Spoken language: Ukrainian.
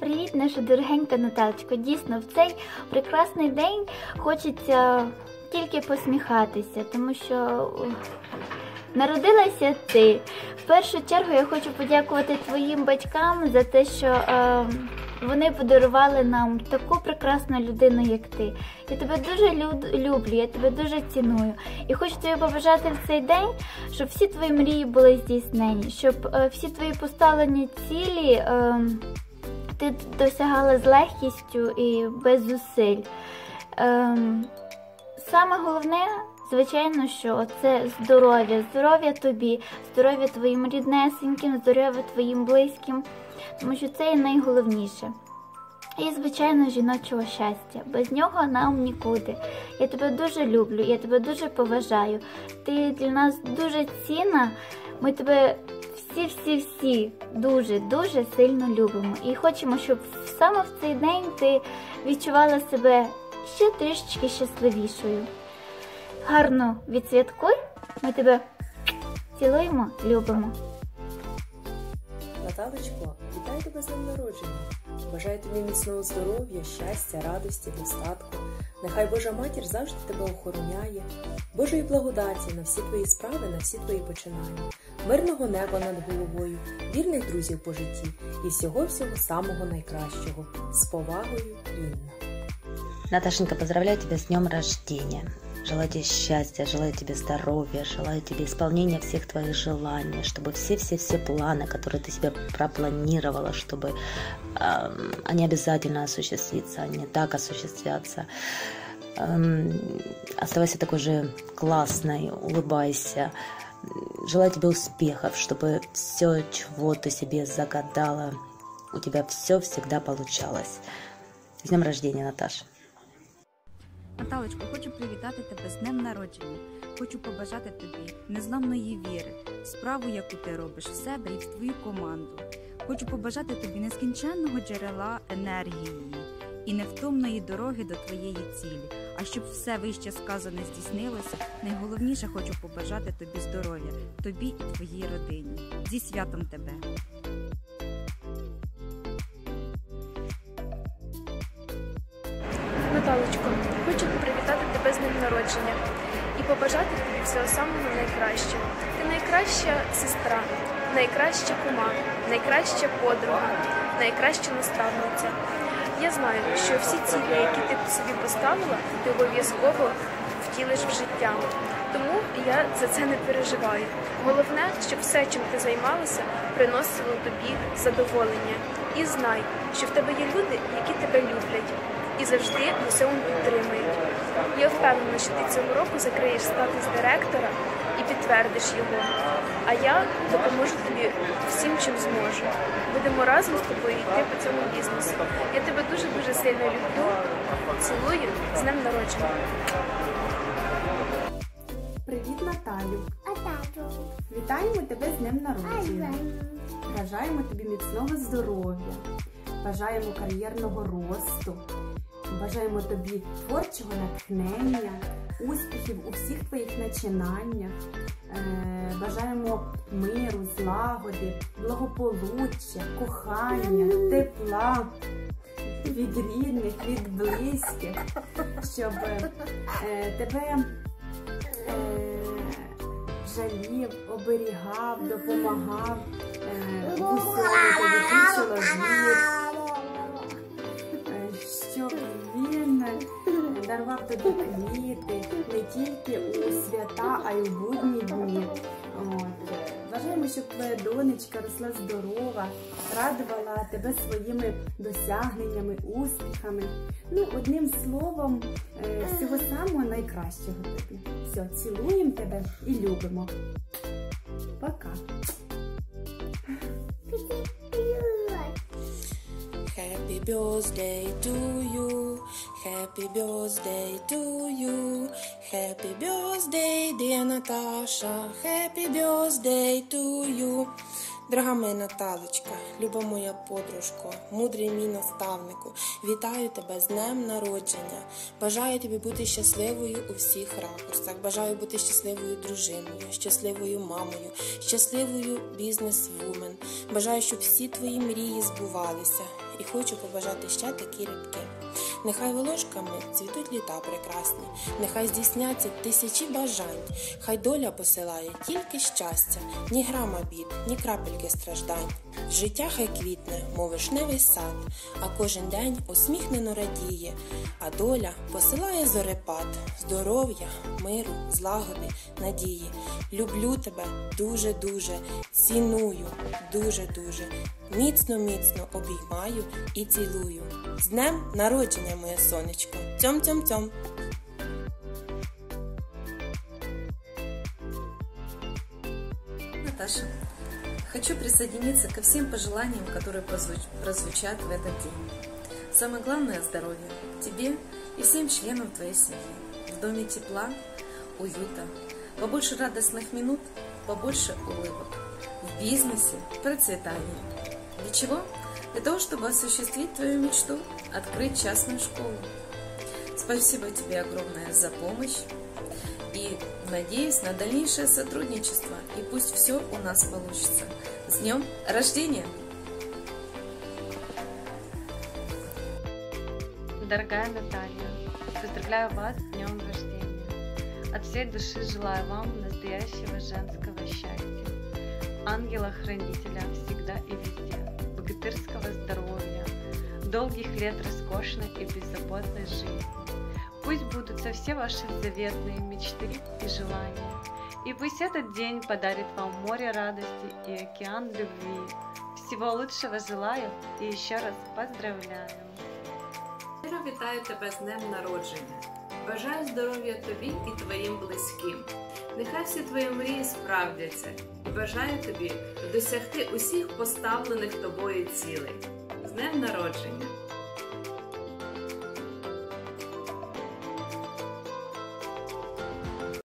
Привіт, наша дорогенька Наталочко. Дійсно, в цей прекрасний день хочеться тільки посміхатися, тому що народилася ти. В першу чергу я хочу подякувати твоїм батькам за те, що е, вони подарували нам таку прекрасну людину, як ти. Я тебе дуже лю- люблю, я тебе дуже ціную. І хочу тобі побажати в цей день, щоб всі твої мрії були здійснені, щоб е, всі твої поставлені цілі. Е, ти досягала з легкістю і без зусиль. Ем, саме головне, звичайно, що це здоров'я, здоров'я тобі, здоров'я твоїм ріднесеньким, здоров'я твоїм близьким, тому що це є найголовніше. І, звичайно, жіночого щастя. Без нього нам нікуди. Я тебе дуже люблю, я тебе дуже поважаю. Ти для нас дуже цінна. Ми тебе всі-всі-всі дуже дуже сильно любимо. І хочемо, щоб саме в цей день ти відчувала себе ще трішечки щасливішою. Гарно відсвяткуй. Ми тебе цілуємо, любимо. Наталочко, вітаю тебе з днем народження. Бажаю тобі міцного здоров'я, щастя, радості, достатку. Нехай Божа матір завжди тебе охороняє, Божої благодаті на всі твої справи, на всі твої починання, мирного неба над головою, вірних друзів по житті і всього-всього самого найкращого. З повагою, Інна. Наташенька, поздравляю тебя с днем рождения. Желаю тебе счастья, желаю тебе здоровья, желаю тебе исполнения всех твоих желаний, чтобы все-все-все планы, которые ты себе пропланировала, чтобы эм, они обязательно осуществятся, они так осуществятся. Эм, оставайся такой же классной, улыбайся. Желаю тебе успехов, чтобы все, чего ты себе загадала, у тебя все всегда получалось. С днем рождения, Наташа. Наталочко, хочу привітати тебе з днем народження. Хочу побажати тобі незламної віри, справу, яку ти робиш в себе і в твою команду. Хочу побажати тобі нескінченного джерела енергії і невтомної дороги до твоєї цілі. А щоб все вище сказане здійснилося, найголовніше хочу побажати тобі здоров'я, тобі і твоїй родині. Зі святом тебе! Народження і побажати тобі всього самого найкращого. Ти найкраща сестра, найкраща кума, найкраща подруга, найкраща наставниця. Я знаю, що всі цілі, які ти собі поставила, ти обов'язково втілиш в життя. Тому я за це не переживаю. Головне, щоб все, чим ти займалася, приносило тобі задоволення. І знай, що в тебе є люди, які тебе люблять і завжди в усьому підтримують. Впевнена, що ти цього року закриєш статус директора і підтвердиш його. А я допоможу тобі всім, чим зможу. Будемо разом з тобою йти по цьому бізнесу. Я тебе дуже дуже сильно люблю. Цілую з днем народження. Привіт, Наталю! А тату? Вітаємо тебе з днем народження. Бажаємо тобі міцного здоров'я, бажаємо кар'єрного росту, бажаємо тобі творчого натхнення, успіхів у всіх твоїх начинаннях. Е, Бажаємо миру, злагоди, благополуччя, кохання, тепла від рідних, від близьких, щоб е, тебе е, жалів, оберігав, допомагав усьому тобі чоловік, дарував тобі квіти не тільки у свята, а й у будні дні. Бажаємо, щоб твоя донечка росла здорова, радувала тебе своїми досягненнями, успіхами. Ну, одним словом, е, всього самого найкращого тобі. Все, цілуємо тебе і любимо. Пока. Happy birthday to you. Happy birthday to you. Happy birthday, dear Natasha. Happy birthday to you. Дорога моя Наталочка, люба моя подружко, мудрий мій наставнику, вітаю тебе з днем народження. Бажаю тобі бути щасливою у всіх ракурсах. Бажаю бути щасливою дружиною, щасливою мамою, щасливою бізнес-вумен. Бажаю, щоб всі твої мрії збувалися і хочу побажати ще такі рядки. Нехай волошками цвітуть літа прекрасні, нехай здійсняться тисячі бажань, хай доля посилає тільки щастя, ні грама бід, ні крапельки страждань. Життя хай квітне, мов вишневий сад, а кожен день усміхнено радіє, а доля посилає зорепад, здоров'я, миру, злагоди, надії. Люблю тебе дуже-дуже, ціную дуже-дуже. Міцно, міцно обіймаю і цілую. З днем народження, моє сонечко. Цьом цьом цьом. Наташа, хочу присоединиться ко всем пожеланиям, которые прозвуч- прозвучат в этот день. Самое главное – здоровье тебе и всем членам твоей семьи. В доме тепла, уюта, побольше радостных минут, побольше улыбок. В бизнесе – процветания. Для чего? Для того, чтобы осуществить твою мечту – открыть частную школу. Спасибо тебе огромное за помощь. И надеюсь на дальнейшее сотрудничество. И пусть все у нас получится. С днем рождения! Дорогая Наталья, поздравляю вас с днем рождения. От всей души желаю вам настоящего женского счастья, ангела-хранителя всегда и везде, богатырского здоровья, долгих лет роскошной и беззаботной жизни. Пусть будутся все ваши заветные мечты и желания, и пусть этот день подарит вам море радости и океан любви. Всего лучшего желаю и еще раз поздравляю. Щиро вітаю тебе з днем народження. Бажаю здоров'я тобі і твоїм близьким. Нехай всі твої мрії справдяться і бажаю тобі досягти усіх поставлених тобою цілей. З днем народження!